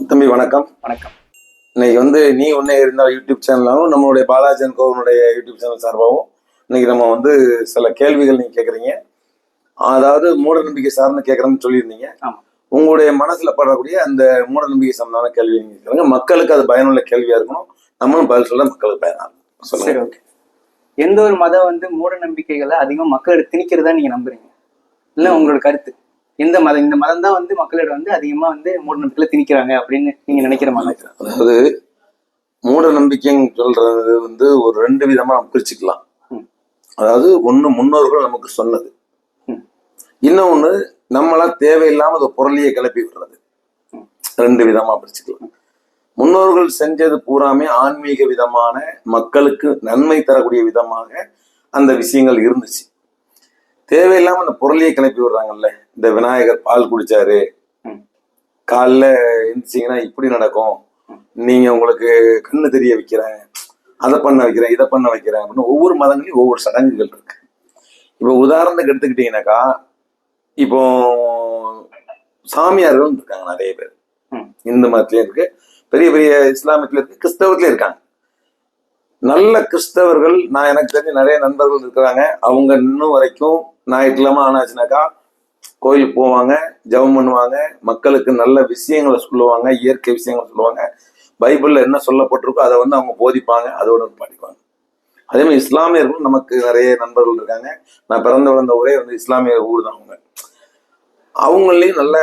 தம்பி வணக்கம். வணக்கம். இன்னைக்கு வந்து நீ ஒன்னே இருந்தால் யூடியூப் சேனலாகவும் நம்மளுடைய பாலாஜன் கோவனுடைய யூடியூப் சேனல் சார்பாகவும் இன்னைக்கு நம்ம வந்து சில கேள்விகள் நீங்க கேட்குறீங்க அதாவது மூட நம்பிக்கை சார்ந்து கேட்குறேன்னு சொல்லியிருந்தீங்க. உங்களுடைய மனசுல படக்கூடிய அந்த மூட நம்பிக்கை சம்பந்தமான கேள்வி நீங்க கேட்குறீங்க மக்களுக்கு அது பயனுள்ள கேள்வியா இருக்கணும். நம்மளும் பதில் சொல்ல மக்களுக்கு பயனாகும் சரி ஓகே. எந்த ஒரு மதம் வந்து மூட நம்பிக்கைகளை அதிகமா மக்களிடம் திணிக்கிறதா நீங்க நம்புறீங்க? இல்ல உங்களோட கருத்து? எந்த மதம் இந்த மதம் தான் வந்து மக்களிடம் வந்து அதிகமா வந்து மூட நம்பிக்கைகளை திணிக்கிறாங்க அப்படின்னு நீங்க நினைக்கிற மதம் அதாவது மூட நம்பிக்கைன்னு சொல்றது வந்து ஒரு ரெண்டு விதமா நம்ம பிரிச்சுக்கலாம். அதாவது ஒண்ணு முன்னோர்கள் நமக்கு சொன்னது. இன்னொன்னு நம்மளா தேவையில்லாம அந்த பொருளியை கிளப்பி விடுறது. ரெண்டு விதமா பிரிச்சுக்கலாம். முன்னோர்கள் செஞ்சது பூராமே ஆன்மீக விதமான மக்களுக்கு நன்மை தரக்கூடிய விதமாக அந்த விஷயங்கள் இருந்துச்சு. தேவையில்லாம அந்த பொருளியை கிளப்பி விடுறாங்கல்ல? இந்த விநாயகர் பால் குடிச்சாரு. காலைல எந்திரிச்சிங்கன்னா இப்படி நடக்கும். நீங்க உங்களுக்கு கண்ணு தெரிய வைக்கிறேன். அதை பண்ண வைக்கிறேன் இதை பண்ண வைக்கிறேன் அப்படின்னு ஒவ்வொரு மதங்களையும் ஒவ்வொரு சடங்குகள் இருக்கு. இப்போ உதாரணத்துக்கு எடுத்துக்கிட்டீங்கன்னாக்கா இப்போ சாமியார்கள் இருக்காங்க நிறைய பேர். இந்து மதத்துலயும் இருக்கு பெரிய பெரிய இஸ்லாமியத்துல இருக்கு கிறிஸ்தவத்திலயும் இருக்காங்க. நல்ல கிறிஸ்தவர்கள் நான் எனக்கு தெரிஞ்ச நிறைய நண்பர்கள் இருக்கிறாங்க. அவங்க இன்னும் வரைக்கும் ஞாயிற்றுக்கிழமை ஆனாச்சுனாக்கா கோயிலுக்கு போவாங்க ஜெபம் பண்ணுவாங்க மக்களுக்கு நல்ல விஷயங்களை சொல்லுவாங்க இயற்கை விஷயங்களை சொல்லுவாங்க. பைபிளில் என்ன சொல்லப்பட்டிருக்கோ அதை வந்து அவங்க போதிப்பாங்க அதோட படிப்பாங்க அதே மாதிரி இஸ்லாமியர்களும் நமக்கு நிறைய நண்பர்கள் இருக்காங்க. நான் பிறந்த வளர்ந்த ஊரே வந்து இஸ்லாமிய ஊர் தான் அவங்க. அவங்களையும் நல்ல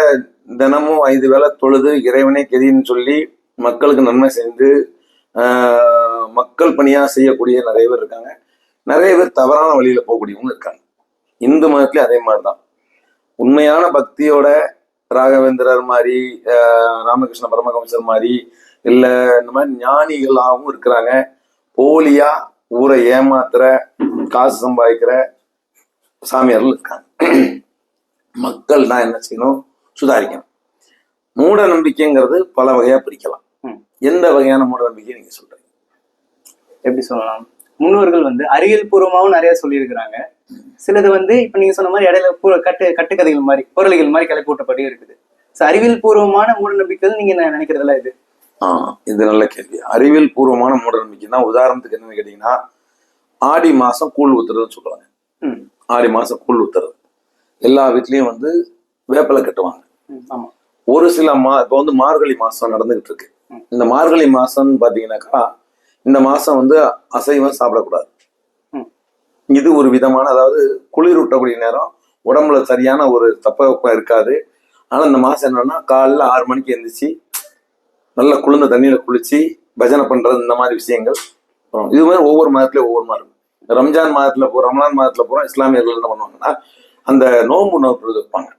தினமும் ஐந்து வேலை தொழுது இறைவனே கெதின்னு சொல்லி மக்களுக்கு நன்மை செய்து மக்கள் பணியாக செய்யக்கூடிய நிறைய பேர் இருக்காங்க. நிறைய பேர் தவறான வழியில் போகக்கூடியவங்க இருக்காங்க. இந்து மதத்துலேயும் அதே மாதிரி தான் உண்மையான பக்தியோட ராகவேந்திரர் மாதிரி ராமகிருஷ்ண பரமஹம்சர் மாதிரி இல்ல இந்த மாதிரி ஞானிகளாகவும் இருக்கிறாங்க. போலியா ஊரை ஏமாத்துற காசு சம்பாதிக்கிற சாமியார்கள் இருக்காங்க. மக்கள் தான் என்ன செய்யணும்? சுதாரிக்கணும். மூட நம்பிக்கைங்கிறது பல வகையா பிரிக்கலாம். எந்த வகையான மூட நம்பிக்கை நீங்க சொல்றீங்க? எப்படி சொல்லலாம்? முன்னோர்கள் வந்து அறிவியல் பூர்வமாவும் நிறைய சொல்லியிருக்கிறாங்க. சிலது வந்து இப்ப நீங்க சொன்ன மாதிரி இடையில பூ கட்டு கட்டுக்கதைகள் மாதிரி பொருளிகள் மாதிரி கிளப்பி இருக்குது. So, அறிவியல் பூர்வமான மூட நம்பிக்கைகள் நீங்க என்ன நினைக்கிறதுல இது? ஆ இது நல்ல கேள்வி. அறிவியல் பூர்வமான மூட நம்பிக்கைன்னா உதாரணத்துக்கு என்னன்னு கேட்டீங்கன்னா ஆடி மாசம் கூழ் ஊத்துறதுன்னு சொல்லுவாங்க. ஆடி மாசம் கூழ் ஊத்துறது. எல்லா வீட்லயும் வந்து வேப்பிலை கட்டுவாங்க. ஒரு சில மா இப்போ வந்து மார்கழி மாசம் நடந்துகிட்டு இருக்கு. இந்த மார்கழி மாசம்னு பாத்தீங்கன்னாக்கா இந்த மாசம் வந்து அசைவம் சாப்பிடக்கூடாது. இது ஒரு விதமான அதாவது குளிர் ஊட்டக்கூடிய நேரம் உடம்புல சரியான ஒரு தப்ப இருக்காது. ஆனா இந்த மாசம் என்னன்னா காலைல ஆறு மணிக்கு எந்திரிச்சு நல்ல குளிர்ந்த தண்ணியில குளிச்சு பஜனை பண்றது இந்த மாதிரி விஷயங்கள். வரும். இது மாதிரி ஒவ்வொரு மதத்துலயும் ஒவ்வொரு மாதிரி ரம்ஜான் மாதத்துல போ ரமலான் மாதத்துல போறோம் இஸ்லாமியர்கள் என்ன பண்ணுவாங்கன்னா அந்த நோன்பு நோக்குறது வைப்பாங்க.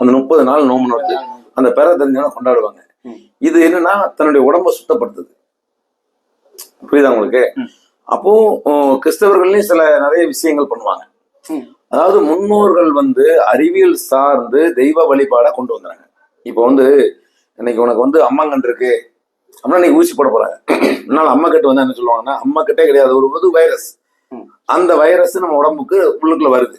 அந்த முப்பது நாள் நோம்பு நோட்டு அந்த பிற தெரிஞ்சவங்க கொண்டாடுவாங்க. இது என்னன்னா தன்னுடைய உடம்ப சுத்தப்படுத்துது. புரியுதா உங்களுக்கு. அப்போ கிறிஸ்தவர்கள்லயும் சில நிறைய விஷயங்கள் பண்ணுவாங்க. அதாவது முன்னோர்கள் வந்து அறிவியல் சார்ந்து தெய்வ வழிபாடை கொண்டு வந்தாங்க. இப்போ வந்து இன்னைக்கு உனக்கு வந்து அம்மாங்கன்று இருக்கு. அப்படின்னா நீ ஊசி போட போறாங்க அதனால அம்மா கட்டு வந்து என்ன சொல்லுவாங்கன்னா அம்மா கட்டே கிடையாது ஒரு புது வைரஸ். அந்த வைரஸ் நம்ம உடம்புக்கு உள்ளுக்குள்ள வருது.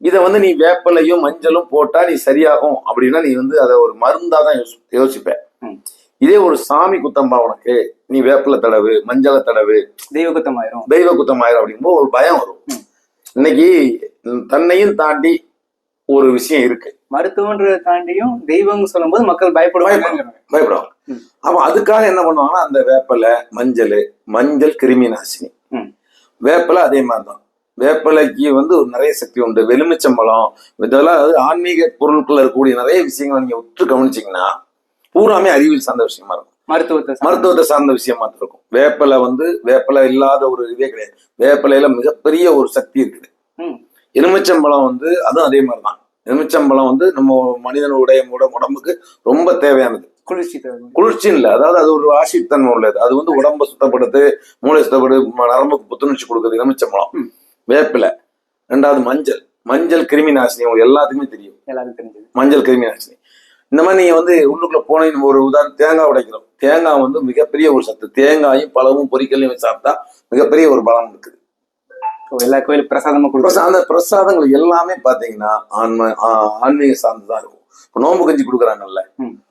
இதை வந்து நீ வேப்பலையும் மஞ்சளும் போட்டா நீ சரியாகும். அப்படின்னா நீ வந்து அதை ஒரு மருந்தா தான் யோசி யோசிப்ப. ம். இதே ஒரு சாமி குத்தம்பா உனக்கு. நீ வேப்பிலை தடவு மஞ்சளை தடவு தெய்வ குத்தமாயிரும் தெய்வ குத்தம் ஆயிரும் அப்படிங்கும்போது ஒரு பயம் வரும். இன்னைக்கு தன்னையும் தாண்டி ஒரு விஷயம் இருக்கு. மருத்துவன்றதை தாண்டியும் தெய்வம் சொல்லும்போது மக்கள் பயப்படுவாங்க. பயப்படுவாங்க. அப்ப அதுக்காக என்ன பண்ணுவாங்கன்னா அந்த வேப்பிலை மஞ்சள் மஞ்சள் கிருமி நாசினி. வேப்பிலை அதே மாதிரிதான். வேப்பிலைக்கு வந்து ஒரு நிறைய சக்தி உண்டு. வெலுமிச்சம்பழம் இதெல்லாம் ஆன்மீக பொருட்கள் இருக்கக்கூடிய நிறைய விஷயங்களை நீங்க உற்று கவனிச்சீங்கன்னா பூராமே அறிவியல் சார்ந்த விஷயமா இருக்கும். மருத்துவத்தை. மருத்துவத்தை சார்ந்த விஷயமா இருக்கும் வேப்பிலை வந்து வேப்பிலை இல்லாத ஒரு இதே கிடையாது. வேப்பிலையில மிகப்பெரிய ஒரு சக்தி இருக்குது. எலுமிச்சம்பழம் வந்து அதுவும் அதே மாதிரி தான் எலுமிச்சம்பழம் வந்து நம்ம மனிதனுடைய உட- உடம்புக்கு ரொம்ப தேவையானது. குளிர்ச்சி குளிர்ச்சி இல்லை. அதாவது அது ஒரு ஆசிட் தன்மை உள்ளது. அது வந்து உடம்ப சுத்தப்படுத்து மூளை சுத்தப்படுது ம- நரம்புக்கு புத்துணர்ச்சி கொடுக்குது எலுமிச்சம்பழம். வேப்பிலை. ரெண்டாவது மஞ்சள். மஞ்சள் கிருமி நாசினி உங்களுக்கு எல்லாத்துக்குமே தெரியும். எல்லாருக்கும் தெரிஞ்சது. மஞ்சள் கிருமி நாசினி இந்த மாதிரி நீங்க வந்து உள்ளுக்குள்ள போனீங்க ஒரு உதாரணம் தேங்காய் உடைக்கிறோம். தேங்காய் வந்து மிகப்பெரிய ஒரு சத்து. தேங்காயும் பழமும் பொரிக்கலையும் வச்சு சாப்பிட்டா மிகப்பெரிய ஒரு பலம் இருக்குது. எல்லா கோயிலும் பிரசாதமா பிரசா- அந்த பிரசாதங்கள் எல்லாமே பாத்தீங்கன்னா ஆன்ம ஆன்மீக சார்ந்துதான் இருக்கும். இப்போ நோன்பு கஞ்சி கொடுக்குறாங்கல்ல.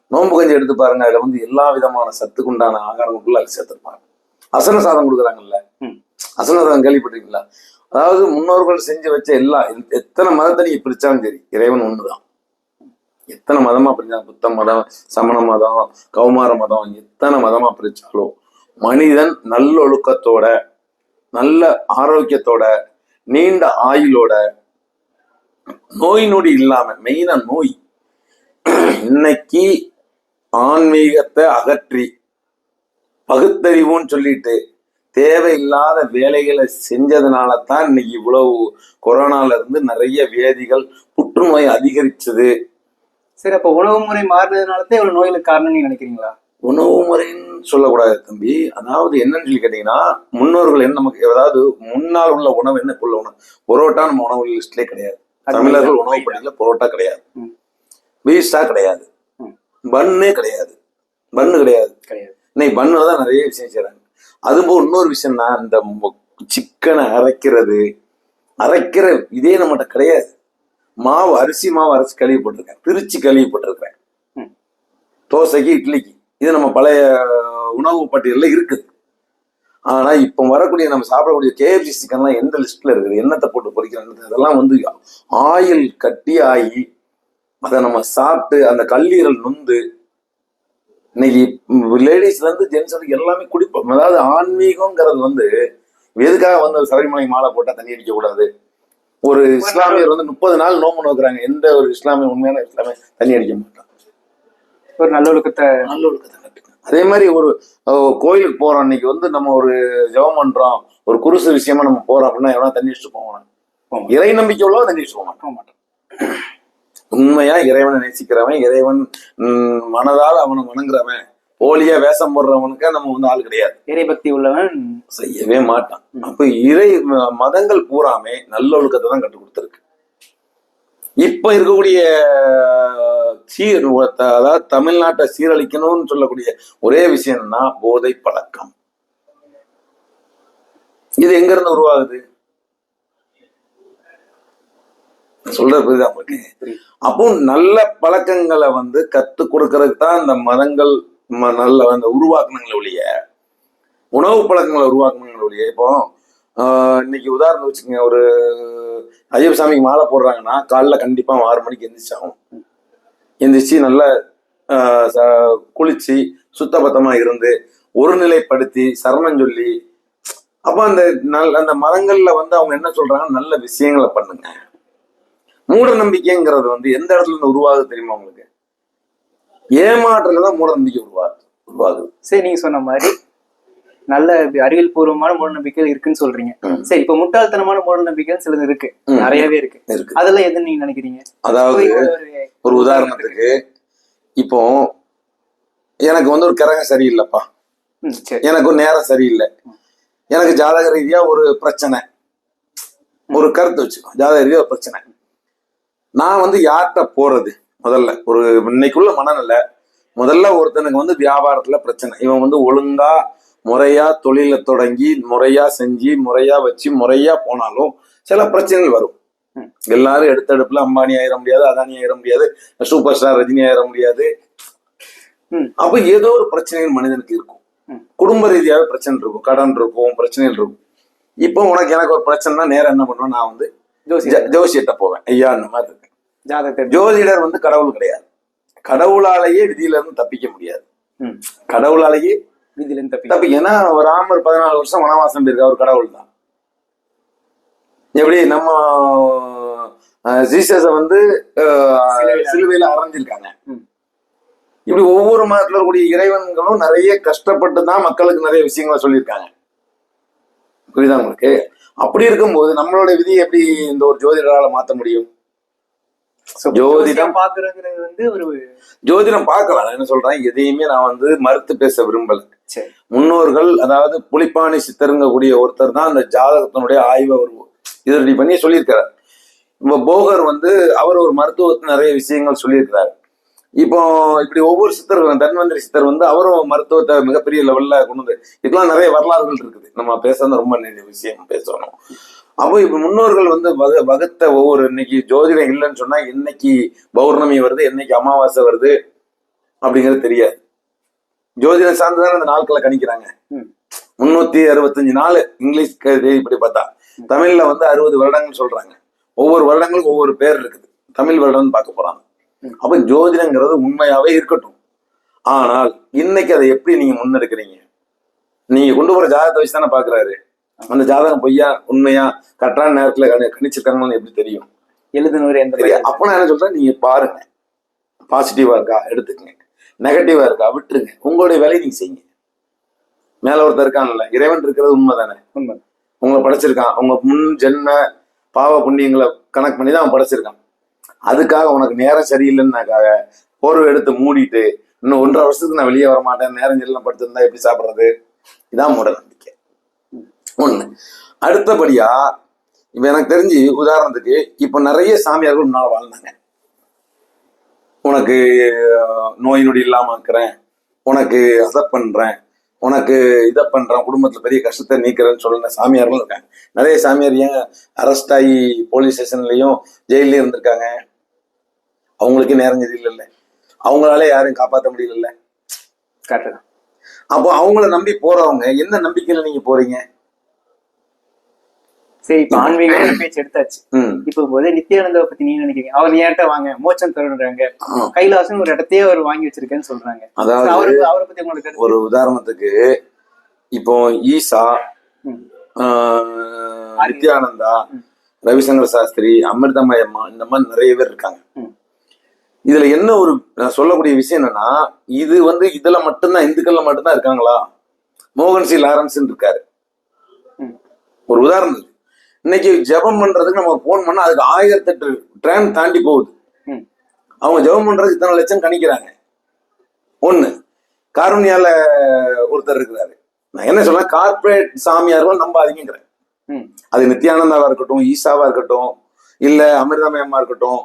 நோன்பு கஞ்சி எடுத்து பாருங்க அதுல வந்து எல்லா விதமான சத்துக்கு உண்டான ஆகாரங்களுக்குள்ள அது சேர்த்திருப்பாங்க. அசன சாதம் கொடுக்குறாங்கல்ல. அசன சாதம் கேள்விப்பட்டிருக்கீங்களா? அதாவது முன்னோர்கள் செஞ்சு வச்ச எல்லா எத்தனை மதத்தை நீங்க பிரிச்சாலும் சரி இறைவன் ஒண்ணுதான். எத்தனை மதமா பிரிஞ்சாலும் புத்த மதம் சமண மதம் கௌமார மதம் எத்தனை மதமா பிரிச்சாலும் மனிதன் நல்லொழுக்கத்தோட நல்ல ஆரோக்கியத்தோட நீண்ட ஆயுளோட நோய் நொடி இல்லாம மெயினா நோய். இன்னைக்கு ஆன்மீகத்தை அகற்றி பகுத்தறிவுன்னு சொல்லிட்டு தேவையில்லாத வேலைகளை செஞ்சதுனால தான் இன்னைக்கு இவ்வளவு கொரோனால இருந்து நிறைய வேதிகள் புற்றுநோய் அதிகரிச்சது. சரி அப்ப உணவு முறை மாறினதுனால தான் இவ்வளவு நோய்களுக்கு காரணம் நீங்க நினைக்கிறீங்களா? உணவு முறைன்னு சொல்லக்கூடாது தம்பி. அதாவது என்னன்னு சொல்லி கேட்டீங்கன்னா முன்னோர்கள் என்ன நமக்கு அதாவது முன்னால் உள்ள உணவு என்ன உள்ள உணவு? பரோட்டா நம்ம உணவு லிஸ்ட்லேயே கிடையாது. தமிழர்கள். உணவு பட்டியல பரோட்டா கிடையாது. பீஸ்டா கிடையாது. பன்னே கிடையாது. பன்னு கிடையாது. கிடையாது. இன்னைக்கு பண்ணுல தான் நிறைய விஷயம் செய்றாங்க. அதுபோல் இன்னொரு விஷயம்னா இந்த சிக்கனை அரைக்கிறது. அரைக்கிற இதே நம்மகிட்ட கிடையாது. மாவு அரிசி மாவு அரைச்சி கழுவி போட்டிருக்கேன். திருச்சி கழுவி போட்டிருக்கேன். ம். தோசைக்கு இட்லிக்கு. இது நம்ம பழைய உணவு பட்டியலில் இருக்குது. ஆனா இப்போ வரக்கூடிய நம்ம சாப்பிடக்கூடிய கேஎஃப்சி சிக்கன்லாம் எந்த லிஸ்ட்ல இருக்குது? என்னத்தை போட்டு பொரிக்கிறாங்க அதெல்லாம் வந்து ஆயில் கட்டி ஆகி அதை நம்ம சாப்பிட்டு அந்த கல்லீரல் நொந்து இன்னைக்கு லேடிஸ்ல இருந்து ஜென்ஸ் வரைக்கும் எல்லாமே குடிப்போம். அதாவது ஆன்மீகங்கிறது வந்து எதுக்காக வந்து சபரிமலை மாலை போட்டா தண்ணி அடிக்க கூடாது ஒரு இஸ்லாமியர் வந்து முப்பது நாள் நோம்பு நோக்குறாங்க. எந்த ஒரு இஸ்லாமிய உண்மையான இஸ்லாமிய தண்ணி அடிக்க மாட்டான். ஒரு நல்லொழுக்கத்தை நல்ல ஒழுக்கத்தை கட்டுங்க. அதே மாதிரி ஒரு கோயிலுக்கு போறோம். இன்னைக்கு வந்து நம்ம ஒரு ஜெபம் பண்றோம். ஒரு குருசு விஷயமா நம்ம போறோம் அப்படின்னா எவனா தண்ணி அடிச்சுட்டு போவானா போக இறை நம்பிக்கை உள்ளவன் தண்ணி அடிச்சுட்டு போக மாட்டான். மாட்டோம் உண்மையா இறைவனை நேசிக்கிறவன் இறைவன் மனதால் அவனை வணங்குறவன். போலியா வேஷம் போடுறவனுக்கு நம்ம வந்து ஆள் கிடையாது. இறைபக்தி உள்ளவன் செய்யவே மாட்டான். அப்ப இறை மதங்கள் பூராமே நல்லொழுக்கத்தை தான் கற்றுக் கொடுத்துருக்கு. இப்ப இருக்கக்கூடிய சீர் அதாவது தமிழ்நாட்டை சீரழிக்கணும்னு சொல்லக்கூடிய ஒரே விஷயம் என்னன்னா போதை பழக்கம். இது எங்க இருந்து உருவாகுது? நான் சொல்றது புரியுதா உங்களுக்கு. அப்போ நல்ல பழக்கங்களை வந்து கத்து கொடுக்கறதுக்கு தான் இந்த மதங்கள் நல்ல அந்த உருவாக்குனங்களே ஒழிய உணவு பழக்கங்களை உருவாக்கணுங்களை ஒழிய இப்போ இன்னைக்கு உதாரணம் வச்சுக்கோங்க ஒரு ஐயப்ப சாமிக்கு மாலை போடுறாங்கன்னா காலைல கண்டிப்பாக ஆறு மணிக்கு எந்திரிச்சாகும் எந்திரிச்சு நல்ல குளிச்சு சுத்தபத்தமாக இருந்து ஒருநிலைப்படுத்தி சரணம் சொல்லி அப்போ அந்த நல் அந்த மதங்கள்ல வந்து அவங்க என்ன சொல்றாங்க நல்ல விஷயங்களை பண்ணுங்க. மூட நம்பிக்கைங்கிறது வந்து எந்த இடத்துல இருந்து உருவாகுது தெரியுமா உங்களுக்கு? ஏமாற்றல தான் மூட நம்பிக்கை உருவாகுது உருவாகுது. சரி நீங்க சொன்ன மாதிரி நல்ல அறிவியல் பூர்வமான மூட நம்பிக்கைகள் இருக்குன்னு சொல்றீங்க. சரி இப்ப முட்டாள்தனமான மூட நம்பிக்கைகள் சிலது இருக்கு. நிறையவே இருக்கு. அதெல்லாம் எதுன்னு நீங்க நினைக்கிறீங்க? அதாவது ஒரு- உதாரணத்துக்கு இப்போ எனக்கு வந்து ஒரு கிரகம் சரியில்லைப்பா. எனக்கு ஒரு நேரம் சரியில்லை. எனக்கு ஜாதக ரீதியா ஒரு பிரச்சனை. ஒரு கருத்து வச்சுக்கோ. ஜாதக ரீதியா ஒரு பிரச்சனை. நான் வந்து யார்கிட்ட போறது? முதல்ல. ஒரு இன்னைக்குள்ள மனநிலை முதல்ல ஒருத்தனுக்கு வந்து வியாபாரத்துல பிரச்சனை. இவன் வந்து ஒழுங்கா முறையா தொழிலை தொடங்கி முறையா செஞ்சு முறையா வச்சு முறையா போனாலும் சில பிரச்சனைகள் வரும். எல்லாரும் எடுத்தடுப்புல அம்பானி ஆயிட முடியாது அதானி ஆயிட முடியாது சூப்பர் ஸ்டார் ரஜினி ஆயிட முடியாது. அப்ப ஏதோ ஒரு பிரச்சனைகள் மனிதனுக்கு இருக்கும். குடும்ப ரீதியாவே பிரச்சனை இருக்கும் கடன் இருக்கும் பிரச்சனைகள் இருக்கும். இப்போ உனக்கு எனக்கு ஒரு பிரச்சனைனா நேரம் என்ன பண்ணுவேன்? நான் வந்து ஜோசி ஜ- ஜோசியர்கிட்ட போவேன். ஐயா இந்த மாதிரி இருக்கு. ஜாதகத்தை ஜோதிடர் வந்து கடவுள் கிடையாது. கடவுளாலேயே விதியில இருந்து தப்பிக்க முடியாது. கடவுளாலேயே விதியில இருந்து தப்பி தப்பி ஏன்னா ராமர் பதினாலு வருஷம் வனவாசம் போயிருக்க அவர் கடவுள் தான். எப்படி நம்ம ஜீசஸ வந்து சிலுவையில- அரைஞ்சிருக்காங்க. இப்படி ஒவ்வொரு மதத்துல இருக்கக்கூடிய இறைவன்களும் நிறைய கஷ்டப்பட்டு தான் மக்களுக்கு நிறைய விஷயங்களை சொல்லியிருக்காங்க. புரியுதா உங்களுக்கு? அப்படி இருக்கும்போது நம்மளோட விதியை எப்படி இந்த ஒரு ஜோதிடரால மாத்த முடியும்? ஜோதிடம் பாக்குறதுங்கிறது வந்து ஒரு ஜோதிடம் பார்க்கலாம். என்ன சொல்றேன்? எதையுமே நான் வந்து மறுத்து பேச விரும்பல. முன்னோர்கள் அதாவது புலிப்பாணி சித்தருங்கக்கூடிய ஒருத்தர் தான் அந்த ஜாதகத்தினுடைய ஆய்வை ஒரு இதடி பண்ணி சொல்லியிருக்கிறார். இப்போ போகர் வந்து அவர் ஒரு மருத்துவத்தில் நிறைய விஷயங்கள் சொல்லியிருக்கிறார். இப்போ இப்படி ஒவ்வொரு சித்தர்களும் தன்வந்திரி சித்தர் வந்து அவரும் மருத்துவத்தை மிகப்பெரிய லெவல்ல கொண்டு வந்து இதுக்கெல்லாம் நிறைய வரலாறுகள் இருக்குது. நம்ம பேசுறது ரொம்ப நிறைய விஷயம் பேசணும். அப்போ இப்ப முன்னோர்கள் வந்து வகு வகுத்த ஒவ்வொரு இன்னைக்கு ஜோதிடம் இல்லைன்னு சொன்னா இன்னைக்கு பௌர்ணமி வருது என்னைக்கு அமாவாசை வருது அப்படிங்கிறது தெரியாது. ஜோதிடம் சார்ந்துதான் அந்த நாட்களை கணிக்கிறாங்க. முன்னூத்தி அறுபத்தஞ்சு நாள் இங்கிலீஷ் தேதிப்படி பார்த்தா. தமிழ்ல வந்து அறுபது வருடங்கள் சொல்றாங்க. ஒவ்வொரு வருடங்களுக்கும் ஒவ்வொரு பேர் இருக்குது. தமிழ் வருடம்னு பார்க்க போறாங்க. அப்ப ஜோதிடங்கிறது உண்மையாவே இருக்கட்டும். ஆனால் இன்னைக்கு அதை எப்படி நீங்க முன்னெடுக்கிறீங்க? நீங்க கொண்டு போற ஜாதகத்தை வச்சு தானே பாக்குறாரு. அந்த ஜாதகம் பொய்யா உண்மையா கரெக்டான நேரத்துல கணி- கணிச்சிருக்காங்கன்னு எப்படி தெரியும்? எழுதுனவர் எந்த அப்ப நான் என்ன சொல்றேன்? நீங்க பாருங்க. பாசிட்டிவா இருக்கா? எடுத்துக்கங்க. நெகட்டிவா இருக்கா? விட்டுருங்க. உங்களுடைய வேலையை நீங்க செய்யுங்க. மேல ஒருத்தர் இருக்காங்கல்ல இறைவன் இருக்கிறது உண்மைதானே? உண்மை. உங்களை படைச்சிருக்கான். உங்க முன் ஜென்ம பாவ புண்ணியங்களை கணக்கு பண்ணி தான் அவன் படைச்சிருக்கான். அதுக்காக உனக்கு நேரம் சரியில்லைன்னாக்காக போர்வை எடுத்து மூடிட்டு இன்னும் ஒன்றரை வருஷத்துக்கு நான் வெளியே வர மாட்டேன் நேரம் சரியில்லை படுத்திருந்தா எப்படி சாப்பிடுறது? இதான் மூட நம்பிக்கை. ஒண்ணு. அடுத்தபடியா இப்ப எனக்கு தெரிஞ்சு உதாரணத்துக்கு இப்ப நிறைய சாமியார்கள் முன்னால வாழ்ந்தாங்க. உனக்கு நோய் நொடி இல்லாம இருக்கிறேன். உனக்கு அதை பண்றேன். உனக்கு இதை பண்றேன். குடும்பத்துல பெரிய கஷ்டத்தை நீக்கிறேன்னு சொல்லுற சாமியார்களும் இருக்காங்க. நிறைய சாமியார் ஏன் அரெஸ்ட் ஆகி போலீஸ் ஸ்டேஷன்லயும் ஜெயிலையும் இருந்திருக்காங்க? அவங்களுக்கு நேரம் சரியில்லைல்ல. அவங்களால யாரையும் காப்பாற்ற முடியல கரெக்ட் அப்போ அவங்கள நம்பி போறவங்க என்ன நம்பிக்கையில நீங்க போறீங்க? சரி இப்ப ஆன்மீக பேச்சு எடுத்தாச்சு. இப்ப போதே நித்யானந்தாவை பத்தி நீங்க நினைக்கிறீங்க? அவர் ஏன்ட்ட வாங்க மோட்சம் தருன்றாங்க ஆ. கைலாசம் ஒரு இடத்தையே அவர் வாங்கி வச்சிருக்கேன்னு சொல்றாங்க. அதாவது அவரு அவரை பத்தி உங்களுக்கு? ஒரு உதாரணத்துக்கு இப்போ ஈசா நித்யானந்தா ரவிசங்கர் சாஸ்திரி அமிர்தமயம்மா இந்த மாதிரி நிறைய பேர் இருக்காங்க. இதுல என்ன ஒரு நான் சொல்லக்கூடிய விஷயம் என்னன்னா இது வந்து இதுல மட்டும்தான் இந்துக்கள்ல மட்டும்தான் இருக்காங்களா? மோகன் சி லாரன்ஸ் இருக்காரு. ஒரு உதாரணத்துக்கு. இன்னைக்கு ஜெபம் பண்றதுக்கு நம்ம போன் பண்ணா அதுக்கு ஆயிரத்தெட்டு ட்ரெயின் தாண்டி போகுது. அவங்க ஜெபம் பண்றதுக்கு இத்தனை லட்சம் கணிக்கிறாங்க. ஒண்ணு காருண்யால ஒருத்தர் இருக்கிறாரு. நான் என்ன சொல்றேன் கார்ப்பரேட் சாமியார்கள் நம்பாதீங்கிறேன். அது நித்யானந்தாவா இருக்கட்டும் ஈசாவா இருக்கட்டும் இல்ல அமிர்தமயமா இருக்கட்டும்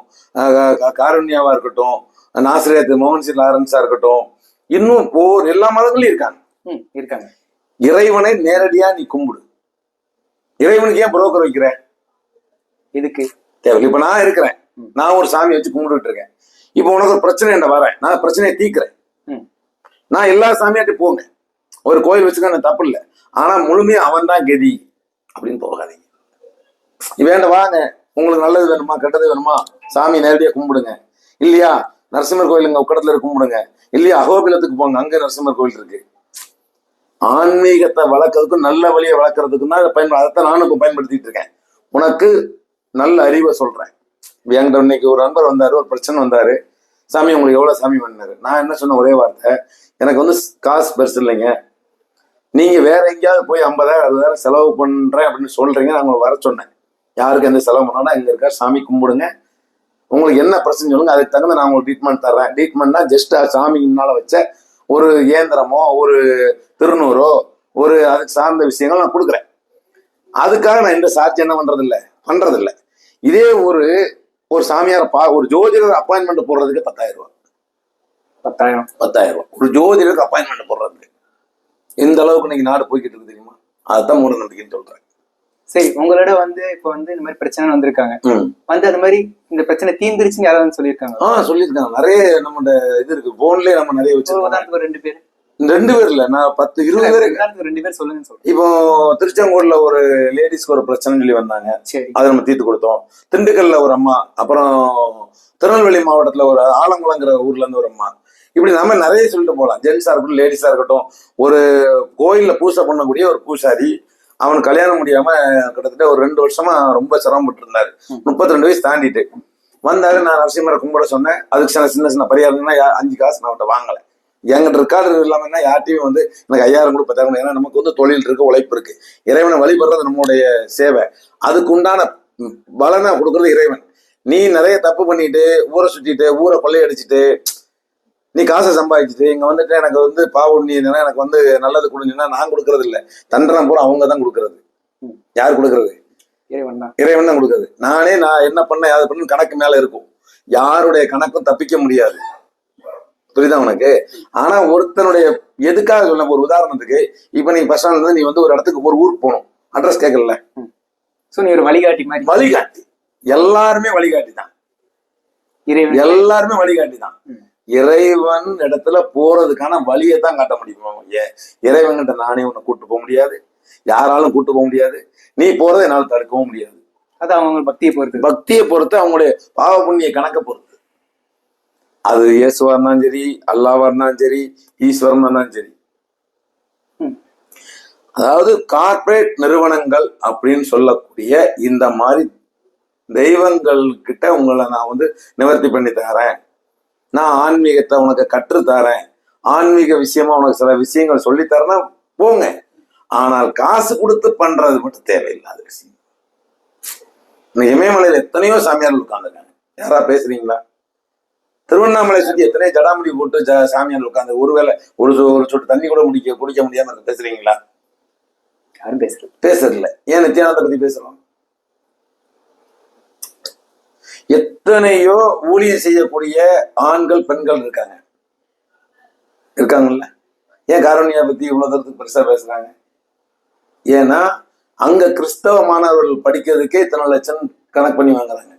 காருண்யாவா இருக்கட்டும் நாசிரியத் மோகன் சி லாரன்ஸா இருக்கட்டும் இன்னும் ஒவ்வொரு எல்லா மதங்களையும் இருக்காங்க. ம், இருக்காங்க. இறைவனை நேரடியா நீ கும்பிடு. இறைவனுக்கு ஏன் புரோக்கர் வைக்கிற? இதுக்கு தேவை. இப்ப நான் இருக்கிறேன். நான் ஒரு சாமி வச்சு கும்பிட்டுட்டு இருக்கேன். இப்போ உனக்கு ஒரு பிரச்சனை என்ன வரேன் நான் பிரச்சனையை தீக்கிறேன். நான் எல்லா சாமியாட்டி போங்க. ஒரு கோயில் வச்சுக்க தப்பு இல்லை. ஆனா முழுமையா அவன் தான் கதி அப்படின்னு போகாதீங்க. வேண்ட வாங்க. உங்களுக்கு நல்லது வேணுமா கெட்டது வேணுமா? சாமி நேரடியா கும்பிடுங்க. இல்லையா? நரசிம்மர் கோயில் இங்க உக்கடத்துல கும்பிடுங்க. இல்லையா? அகோபிலத்துக்கு போங்க. அங்க நரசிம்மர் கோயில் இருக்கு. ஆன்மீகத்தை வளர்க்கறதுக்கும் நல்ல வழியை வளர்க்கறதுக்கும் தான் பயன்படு அதைத்தான் நானும் இப்போ பயன்படுத்திட்டு இருக்கேன். உனக்கு நல்ல அறிவை சொல்றேன். என்கிட்ட இன்னைக்கு ஒரு நண்பர் வந்தாரு ஒரு பிரச்சனை வந்தாரு. சாமி உங்களுக்கு எவ்வளவு சாமி பண்ணாரு நான் என்ன சொன்ன ஒரே வார்த்தை. எனக்கு வந்து காசு பெருசு இல்லைங்க. நீங்க வேற எங்கேயாவது போய் ஐம்பதாயிரம் அறுபதாயிரம் செலவு பண்றேன் அப்படின்னு சொல்றீங்க நான் உங்களை வர சொன்னேன். யாருக்கு எந்த செலவு பண்ணாலும் இங்க இருக்கா சாமி கும்பிடுங்க. உங்களுக்கு என்ன பிரச்சனை சொல்லுங்க அதுக்கு தகுந்த நான் உங்களுக்கு ட்ரீட்மெண்ட் தர்றேன். ட்ரீட்மெண்ட்னா ஜஸ்ட் சாமி முன்னால வச்ச ஒரு இயந்திரமோ ஒரு திருநூறோ ஒரு அதுக்கு சார்ந்த விஷயங்கள் நான் கொடுக்குறேன். அதுக்காக நான் எந்த சாட்சி என்ன பண்றது இல்ல பண்றது இல்ல இதே ஒரு ஒரு சாமியார் பா ஒரு ஜோதிடர் அப்பாயின்மெண்ட் போடுறதுக்கு பத்தாயிரம் ரூபாய். பத்தாயிரம். பத்தாயிரம் ரூபாய். ஒரு ஜோதிடருக்கு அப்பாயின்மெண்ட் போடுறதுக்கு. எந்த அளவுக்கு இன்னைக்கு நாடு போய்கிட்டு இருக்கு தெரியுமா? அதுதான் மூட நம்பிக்கைன்னு சொல்றேன். சரி உங்களோட வந்து இப்ப வந்து இந்த மாதிரி பிரச்சனை வந்திருக்காங்க. வந்து அந்த மாதிரி இந்த பிரச்சனை தீந்துருச்சுன்னு யாராவது சொல்லியிருக்காங்க ஆ சொல்லியிருக்காங்க. நிறைய நம்ம இது இருக்கு. போன்லயே நம்ம நிறைய வச்சிருக்கோம். ரெண்டு பேர். ரெண்டு பேர் இல்ல. நான் பத்து இருபது பேர். ரெண்டு பேர் சொல்லுங்கன்னு சொல்றேன். இப்போ திருச்செங்கோடுல ஒரு லேடிஸ்க்கு ஒரு பிரச்சனை சொல்லி வந்தாங்க. சரி. அதை நம்ம தீர்த்து கொடுத்தோம். திண்டுக்கல்ல ஒரு அம்மா அப்புறம் திருநெல்வேலி மாவட்டத்துல ஒரு ஆலங்குளங்கிற ஊர்ல இருந்து ஒரு அம்மா. இப்படி நம்ம நிறைய சொல்லிட்டு போகலாம். ஜென்ஸா இருக்கட்டும் லேடிஸா இருக்கட்டும் ஒரு கோயில்ல பூசை பண்ணக்கூடிய ஒரு பூசாரி அவனுக்கு கல்யாணம் முடியாம கிட்டத்தட்ட ஒரு ரெண்டு வருஷமா ரொம்ப சிரமப்பட்டு இருந்தாரு. முப்பத்தி ரெண்டு வயசு தாண்டிட்டு. வந்தாரு நான் நரசிம்மரை கும்பிட சொன்னேன். அதுக்கு சின்ன சின்ன சின்ன பரிகாரம்னா அஞ்சு காசு நான் அவன்கிட்ட வாங்கல. என்கிட்ட ரெக்கார்டு இல்லாம யார்ட்டையும் வந்து எனக்கு ஐயாயிரம் கூட பத்தாயிரம் ஏன்னா நமக்கு வந்து தொழில் இருக்கு உழைப்பு இருக்கு. இறைவனை வழிபடுறது நம்மளுடைய சேவை. அதுக்கு உண்டான பலனை கொடுக்கறது இறைவன். நீ நிறைய தப்பு பண்ணிட்டு ஊரை சுத்திட்டு ஊரை கொள்ளையடிச்சிட்டு நீ காசை சம்பாதிச்சுட்டு இங்க வந்துட்டு எனக்கு வந்து பாவம் நீ எனக்கு வந்து நல்லது கொடுங்கன்னா நான் கொடுக்கறது இல்ல தண்டனை பூரா அவங்க தான் கொடுக்கறது. யார் கொடுக்கறது? இறைவன் தான். இறைவன் தான் கொடுக்கறது. நானே நான் என்ன பண்ண யாரு பண்ண கணக்கு மேல இருக்கும். யாருடைய கணக்கும் தப்பிக்க முடியாது. புரியுதா உனக்கு? ஆனா ஒருத்தனுடைய எதுக்காக சொல்ல ஒரு உதாரணத்துக்கு இப்ப நீ பஸ் ஸ்டாண்ட்ல இருந்து நீ வந்து ஒரு இடத்துக்கு ஒரு ஊருக்கு போகணும். அட்ரஸ் கேட்கல சோ நீ ஒரு வழிகாட்டி மாதிரி. வழிகாட்டி. எல்லாருமே வழிகாட்டி தான். இறைவன். எல்லாருமே வழிகாட்டி தான். இறைவன் இடத்துல போறதுக்கான வழியை தான் காட்ட முடியும்? ஏன் இறைவன்கிட்ட நானே உன்னை கூட்டு போக முடியாது. யாராலும் கூட்டு போக முடியாது. நீ போறதை என்னால் தடுக்கவும் முடியாது. அது அவங்க பக்தியை பொறுத்து. பக்தியை பொறுத்து அவங்களுடைய பாவ புண்ணிய கணக்கை பொறுத்து. அது இயேசுவா இருந்தாலும் சரி அல்லாவா இருந்தாலும் சரி ஈஸ்வரன் இருந்தாலும் சரி. அதாவது கார்ப்பரேட் நிறுவனங்கள் அப்படின்னு சொல்லக்கூடிய இந்த மாதிரி தெய்வங்கள் கிட்ட உங்களை நான் வந்து நிவர்த்தி பண்ணி தரேன் நான் ஆன்மீகத்தை உனக்கு கற்று தரேன் ஆன்மீக விஷயமா உனக்கு சில விஷயங்கள் சொல்லி தரேன்னா போங்க. ஆனால் காசு கொடுத்து பண்றது மட்டும் தேவையில்லாத விஷயம். இந்த இமயமலையில எத்தனையோ சாமியார்கள் உட்காந்துருக்காங்க யாரா பேசுறீங்களா? திருவண்ணாமலை சுத்தி எத்தனையோ ஜடாமுடி போட்டு ஜ சாமியார் உட்காந்து ஒருவேளை ஒரு ஒரு சொட்டு தண்ணி கூட முடிக்க குடிக்க முடியாம பேசுறீங்களா? யாரும் பேசுறது பேசுறது இல்ல ஏன் நித்யானந்த பத்தி பேசுறோம்? எத்தனையோ ஊழியம் செய்யக்கூடிய ஆண்கள் பெண்கள் இருக்காங்க. இருக்காங்கல்ல? ஏன் காரணியா பத்தி இவ்வளவு தூரத்துக்கு பெருசா பேசுறாங்க? ஏன்னா அங்க கிறிஸ்தவ மாணவர்கள் படிக்கிறதுக்கே இத்தனை லட்சம் கணக்கு பண்ணி வாங்குறாங்க.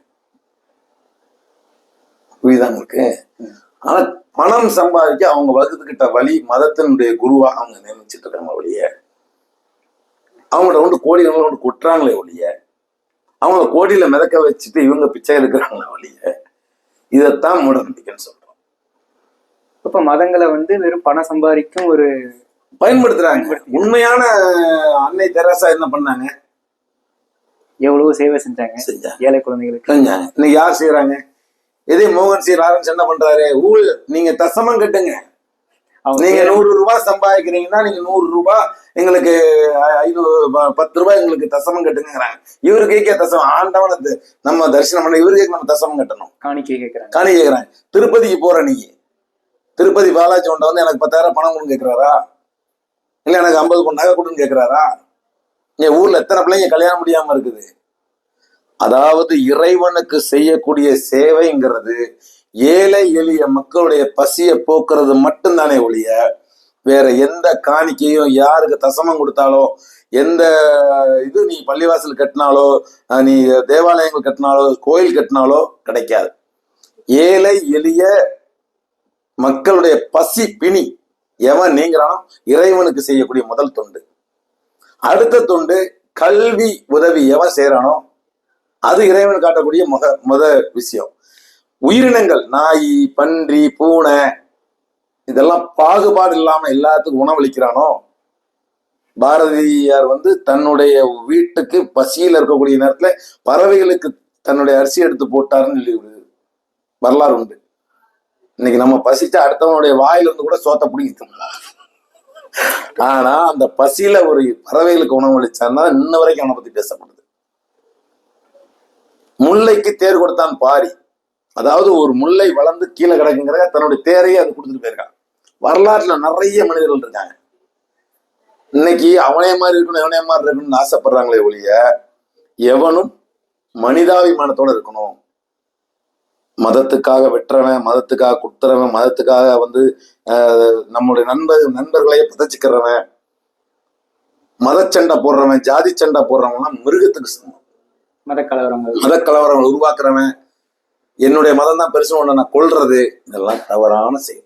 புரியுதா உங்களுக்கு? ஆனா பணம் சம்பாதிக்க அவங்க வகுத்துக்கிட்ட வழி மதத்தினுடைய குருவா அவங்க நியமிச்சிட்டு இருக்காங்க ஒழிய அவங்களோட கொண்டு கோடி கொண்டு கொட்டுறாங்களே ஒழிய அவங்கள கோடியில மிதக்க வச்சுட்டு இவங்க பிச்சை எடுக்கிறாங்களே ஒழிய இதைத்தான் மூட நம்பிக்கைன்னு சொல்றோம். இப்ப மதங்களை வந்து வெறும் பணம் சம்பாதிக்கும் ஒரு பயன்படுத்துறாங்க. உண்மையான அன்னை தெரசா என்ன பண்ணாங்க? எவ்வளவோ சேவை செஞ்சாங்க. ஏழை குழந்தைகளுக்கு. செஞ்சாங்க. இன்னைக்கு யார் செய்யறாங்க இதே மோகன் சி. லாரன்ஸ் என்ன பண்றாரு? ஊழ் நீங்க தசமம் கட்டுங்க. நீங்க நூறு ரூபாய் சம்பாதிக்கிறீங்கன்னா நீங்க நூறு ரூபாய் எங்களுக்கு ஐநூறு பத்து ரூபாய் எங்களுக்கு தசமம் கட்டுங்கிறாங்க. இவரு கேட்க தசமம் ஆண்டவனை த- நம்ம தரிசனம் பண்ண இவரு கேட்க நம்ம தசமம் கட்டணும். காணிக்கை கேட்கறாங்க. காணி கேட்கிறாங்க. திருப்பதிக்கு போற நீங்க திருப்பதி பாலாஜி ஒன்றை வந்து எனக்கு பத்தாயிரம் பணம் கொடுன்னு கேட்கிறாரா? இல்ல எனக்கு ஐம்பது பொண்ணு நகை கொடுன்னு கேட்கிறாரா? என் ஊர்ல எத்தனை பிள்ளைங்க கல்யாணம் முடியாம இருக்குது? அதாவது இறைவனுக்கு செய்யக்கூடிய சேவைங்கிறது ஏழை எளிய மக்களுடைய பசியை போக்குறது மட்டும்தானே ஒழிய வேற எந்த காணிக்கையும் யாருக்கு தசமம் கொடுத்தாலோ எந்த இது நீ பள்ளிவாசல் கட்டினாலோ நீ தேவாலயங்கள் கட்டினாலோ கோயில் கட்டினாலோ கிடைக்காது. ஏழை எளிய மக்களுடைய பசி பிணி எவன் நீங்கிறானோ இறைவனுக்கு செய்யக்கூடிய முதல் தொண்டு. அடுத்த தொண்டு கல்வி உதவி எவன் செய்யறானோ அது இறைவன் காட்டக்கூடிய முத முத விஷயம். உயிரினங்கள் நாய் பன்றி பூனை இதெல்லாம் பாகுபாடு இல்லாம எல்லாத்துக்கும் உணவளிக்கிறானோ? பாரதியார் வந்து தன்னுடைய வீட்டுக்கு பசியில் இருக்கக்கூடிய நேரத்துல பறவைகளுக்கு தன்னுடைய அரிசி எடுத்து போட்டாருன்னு சொல்லி ஒரு வரலாறு உண்டு. இன்னைக்கு நம்ம பசிச்சா அடுத்தவனுடைய வாயில இருந்து கூட சோத்த பிடிக்கிட்டு ஆனா அந்த பசியில ஒரு பறவைகளுக்கு உணவளிச்சான்னா இன்ன வரைக்கும் அவனை பத்தி பேசப்படுது முல்லைக்கு தேர் கொடுத்தான் பாரி. அதாவது ஒரு முல்லை வளர்ந்து கீழே கிடக்குங்கிற தன்னுடைய தேரையே அது கொடுத்துட்டு போயிருக்கான். வரலாற்றுல நிறைய மனிதர்கள் இருக்காங்க. இன்னைக்கு அவனே மாதிரி இருக்கணும் எவனே மாதிரி இருக்கணும்னு ஆசைப்படுறாங்களே ஒழிய எவனும் மனிதாபிமானத்தோட இருக்கணும். மதத்துக்காக வெட்டுறவன் மதத்துக்காக குத்துறவன் மதத்துக்காக வந்து ஆஹ், நம்முடைய நண்பர் நண்பர்களையே புதைச்சிக்கிறவன் மதச்சண்டை போடுறவன் ஜாதி சண்டை போடுறவன்லாம் மிருகத்துக்கு சமம். மத கலவரங்கள். மத கலவரங்களை உருவாக்குறவன் என்னுடைய மதம் தான் பெருசு ஒண்ணு நான் கொள்றது இதெல்லாம் தவறான செயல்.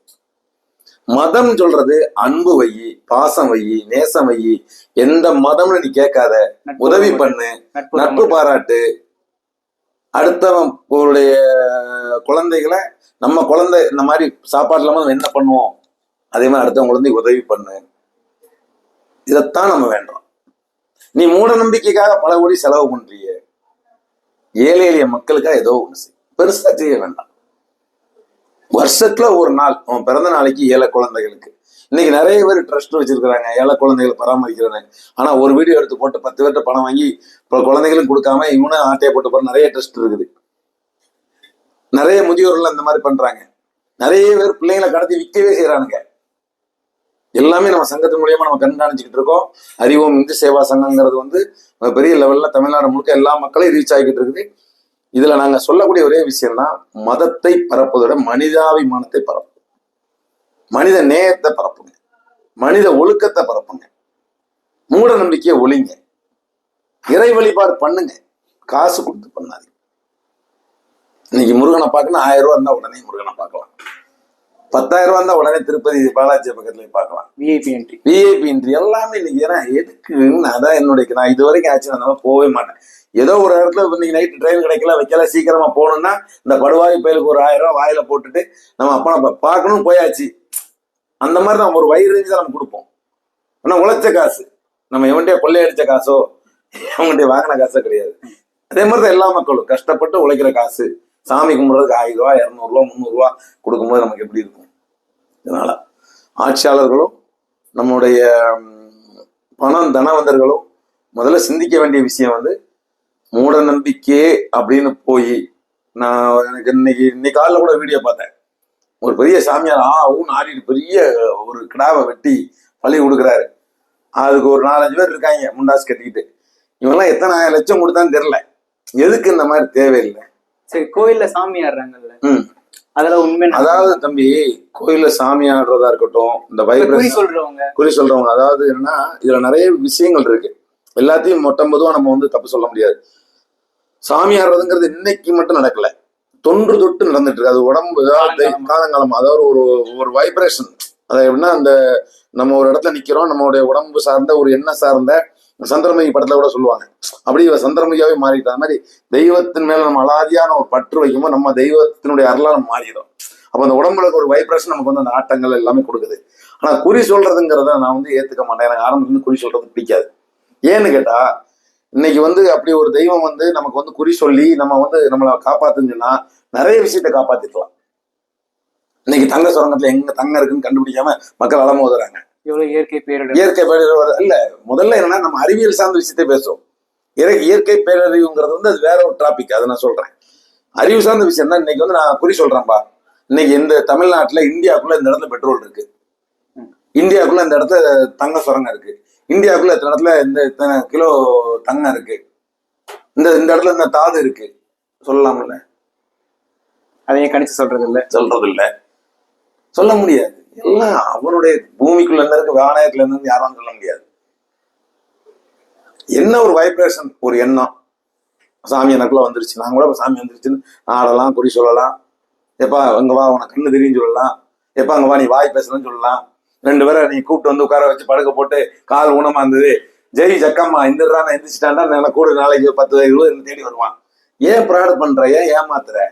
மதம் சொல்றது அன்பு வை பாசம் வை நேசம் வை. எந்த மதம்னு நீ கேட்காத. உதவி பண்ணு. நட்பு பாராட்டு. அடுத்தவன் உங்களுடைய குழந்தைகளை நம்ம குழந்தை இந்த மாதிரி சாப்பாடு இல்லாம நம்ம என்ன பண்ணுவோம்? அதே மாதிரி அடுத்தவங்க குழந்தைக்கு உதவி பண்ணு. இதைத்தான் நம்ம வேண்டோம். நீ மூட நம்பிக்கைக்காக பல கோடி செலவு பண்றிய. ஏழை எளிய மக்களுக்காக ஏதோ ஒண்ணு செய். பெருசா செய்ய வேண்டாம். வருஷத்துல ஒரு நாள் உன் பிறந்த நாளைக்கு ஏழை குழந்தைகளுக்கு. இன்னைக்கு நிறைய பேர் ட்ரஸ்ட் வச்சிருக்கிறாங்க ஏழை குழந்தைகளை பராமரிக்கிறாங்க ஆனா ஒரு வீடியோ எடுத்து போட்டு பத்து பேர்ட்ட பணம் வாங்கி இப்போ குழந்தைகளும் கொடுக்காம இவனும் ஆட்டையை போட்டு போற நிறைய ட்ரஸ்ட் இருக்குது. நிறைய முதியோர்கள் இந்த மாதிரி பண்றாங்க. நிறைய பேர் பிள்ளைங்களை கடத்தி விற்கவே செய்யறானுங்க எல்லாமே நம்ம சங்கத்தின் மூலியமா நம்ம கண்காணிச்சுக்கிட்டு இருக்கோம். அறிவோம் இந்து சேவா சங்கங்கிறது வந்து பெரிய லெவல்ல தமிழ்நாடு முழுக்க எல்லா மக்களையும் ரீச் ஆகிட்டு இருக்குது. இதுல நாங்க சொல்லக்கூடிய ஒரே விஷயம் தான் மதத்தை பரப்புவதோட மனிதாபிமானத்தை பரப்பு மனித நேயத்தை பரப்புங்க. மனித ஒழுக்கத்தை பரப்புங்க. மூட நம்பிக்கையை ஒழிங்க. இறை வழிபாடு பண்ணுங்க. காசு கொடுத்து பண்ணாதீங்க. இன்னைக்கு முருகனை பார்க்கணும் ஆயிரம் ரூபா இருந்தா உடனே முருகனை பார்க்கலாம். பத்தாயிரம் ரூபா இருந்தா உடனே திருப்பதி பாலாஜி பக்கத்துல பார்க்கலாம். விஐபி என்ட்ரி விஐபி இன்ட்ரி எல்லாமே இன்னைக்கு ஏன்னா எதுக்கு அதான் என்னுடைய நான் இது வரைக்கும் ஆச்சு நான் போகவே மாட்டேன். ஏதோ ஒரு இடத்துல இன்னைக்கு நைட்டு ட்ரெயின் கிடைக்கல வைக்கல சீக்கிரமா போகணும்னா இந்த படுவாய் பயலுக்கு ஒரு ஆயிரம் ரூபாய் வாயில போட்டுட்டு நம்ம அப்பா நம்ம பார்க்கணும் போயாச்சு. அந்த மாதிரி தான் ஒரு வயிறு தான் நம்ம கொடுப்போம். ஆனா உழைச்ச காசு. நம்ம எவன்டே கொள்ளையடிச்ச காசோ எவன்டே வாங்கின காசோ கிடையாது. அதே மாதிரி தான் எல்லா மக்களும். கஷ்டப்பட்டு உழைக்கிற காசு. சாமி கும்பிட்றதுக்கு ஆயிரம் ரூபா இரநூறுவா முந்நூறுரூவா கொடுக்கும்போது நமக்கு எப்படி இருக்கும்? இதனால ஆட்சியாளர்களும் நம்முடைய பணம் தனவந்தர்களும் முதல்ல சிந்திக்க வேண்டிய விஷயம் வந்து மூட நம்பிக்கையே அப்படின்னு போய் நான் எனக்கு இன்னைக்கு இன்னைக்கு காலைல கூட வீடியோ பார்த்தேன். ஒரு பெரிய சாமியார் ஆ ஊன்னு ஆடிட்டு பெரிய ஒரு கிடாவை வெட்டி பழி கொடுக்குறாரு. அதுக்கு ஒரு நாலஞ்சு பேர் இருக்காங்க முண்டாஸ் கட்டிக்கிட்டு. இவங்கெல்லாம் எத்தனை லட்சம் கொடுத்தான்னு தெரில எதுக்கு இந்த மாதிரி தேவையில்லை? சரி கோயில்ல சாமி ஆடுறாங்கல்ல. ம். அதுல உண்மை அதாவது தம்பி கோயில்ல சாமி ஆடுறதா இருக்கட்டும் இந்த குறி சொல்றவங்க. குறி சொல்றவங்க. அதாவது என்னன்னா இதுல நிறைய விஷயங்கள் இருக்கு. எல்லாத்தையும் மொத்தம் பொதுவா நம்ம வந்து தப்பு சொல்ல முடியாது. சாமி ஆடுறதுங்கிறது இன்னைக்கு மட்டும் நடக்கல. தொன்று தொட்டு நடந்துட்டு இருக்கு. அது உடம்பு. காலங்காலமா. அதாவது ஒரு ஒரு வைப்ரேஷன் அது எப்படின்னா அந்த நம்ம ஒரு இடத்துல நிக்கிறோம் நம்மளுடைய உடம்பு சார்ந்த ஒரு எண்ணெய் சார்ந்த சந்திரமுகி படத்துல கூட சொல்லுவாங்க. அப்படி இவ சந்திரமுகியாவே மாறிட்டு. அது மாதிரி தெய்வத்தின் மேல நம்ம அலாதியான ஒரு பற்று வைக்கும்போது நம்ம தெய்வத்தினுடைய அருளா நம்ம மாறிடும். அப்ப அந்த உடம்புல இருக்க ஒரு வைப்ரேஷன் நமக்கு வந்து அந்த ஆட்டங்கள் எல்லாமே கொடுக்குது. ஆனா குறி சொல்றதுங்கிறத நான் வந்து ஏத்துக்க மாட்டேன். எனக்கு ஆரம்பத்துல குறி சொல்றது பிடிக்காது. ஏன்னு கேட்டா இன்னைக்கு வந்து அப்படி ஒரு தெய்வம் வந்து நமக்கு வந்து குறி சொல்லி நம்ம வந்து நம்மளை காப்பாத்துங்கன்னா நிறைய விஷயத்த காப்பாத்திக்கலாம். இன்னைக்கு தங்க சுரங்கத்துல எங்க தங்க இருக்குன்னு கண்டுபிடிக்காம மக்கள் அலமோதுறாங்க. எவ்வளவு இயற்கை பேரிடர். இயற்கை பேரறிவு இல்ல முதல்ல என்னன்னா நம்ம அறிவியல் சார்ந்த விஷயத்தை பேசுவோம். இயற்கை பேரறிவுங்கிறது வந்து அது வேற ஒரு டாபிக் அதை நான் சொல்றேன். அறிவு சார்ந்த விஷயம் தான் இன்னைக்கு வந்து நான் குறி சொல்றேன்பா. இன்னைக்கு இந்த தமிழ்நாட்டுல இந்தியாவுக்குள்ள இந்த இடத்துல பெட்ரோல் இருக்கு. இந்தியாவுக்குள்ள இந்த இடத்துல தங்க சுரங்கம் இருக்கு. இந்தியாவுக்குள்ள இந்த இடத்துல இந்த இத்தனை கிலோ தங்கம் இருக்கு. இந்த இந்த இடத்துல இந்த தாது இருக்கு. சொல்லலாம்ல? அதையும் கணிச்சு சொல்றது இல்ல சொல்றது இல்ல சொல்ல முடியாது. எல்லாம் அவனுடைய பூமிக்குள்ள இருந்து வானயத்துல இருந்து யாரும் சொல்ல முடியாது. என்ன ஒரு வைப்ரேஷன் ஒரு எண்ணம். சாமி எனக்குள்ள வந்துருச்சு. நான் கூட இப்ப சாமி வந்துருச்சுன்னு ஆடலாம் குறி சொல்லலாம். எப்பா அங்க வா உனக்கு கண்ணு தெரியும் சொல்லலாம். எப்பா அங்க வா நீ வாய் பேசணும்னு சொல்லலாம். ரெண்டு பேரை நீ கூப்பிட்டு வந்து உட்கார வச்சு படுக்க போட்டு கால் ஊனமா இருந்தது. ஜெய் ஜக்கம்மா எந்திரான எந்திரிச்சிட்டாண்டா எனக்கு கூட நாளைக்கு பத்து இருபது தேடி வருவான். ஏன் ப்ராடு பண்ற ஏன் ஏமாத்துற?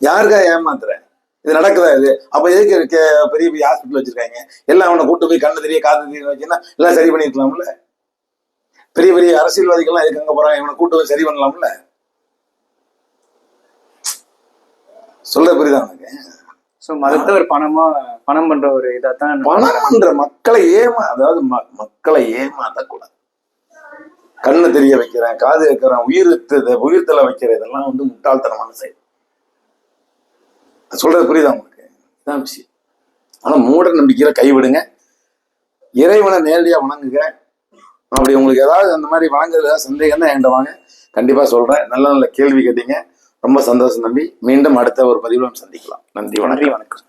யாருக்கா ஏமாத்துற? இது நடக்குதா இது? அப்ப எதுக்கு இருக்க பெரிய பெரிய ஹாஸ்பிட்டல் வச்சிருக்காங்க? எல்லாம் அவனை கூட்டு போய் கண்ணு தெரிய காது தெரிய வச்சுன்னா எல்லாம் சரி பண்ணிருக்கலாம்ல? பெரிய பெரிய அரசியல்வாதிகள்லாம் எதுக்கு அங்க போறாங்க? இவனை கூட்டு போய் சரி பண்ணலாம்ல? சொல்ற புரியுதா உனக்கு? சோ மதத்தை ஒரு பணமா பணம் பண்ற ஒரு இதாத்தான் பணம் பண்ற மக்களை ஏமா அதாவது மக்களை ஏமாத்தக்கூடாது. கண்ணு தெரிய வைக்கிறேன் காது வைக்கிறேன் உயிர் உயிர்த்தல வைக்கிறேன் இதெல்லாம் வந்து முட்டாள்தனமான செயல். சொல்றது புரியுதா உங்களுக்கு? இதான் விஷயம். ஆனால் மூட நம்பிக்கையில கைவிடுங்க. இறைவனை நேரடியாக வணங்குங்க. அப்படி உங்களுக்கு ஏதாவது அந்த மாதிரி வணங்குறது ஏதாவது சந்தேகம் தான் என்கிட்ட வாங்க. கண்டிப்பாக சொல்கிறேன் நல்ல நல்ல கேள்வி கேட்டீங்க. ரொம்ப சந்தோஷம் தம்பி. மீண்டும் அடுத்த ஒரு பதிவில் சந்திக்கலாம். நன்றி வணக்கம். வணக்கம்.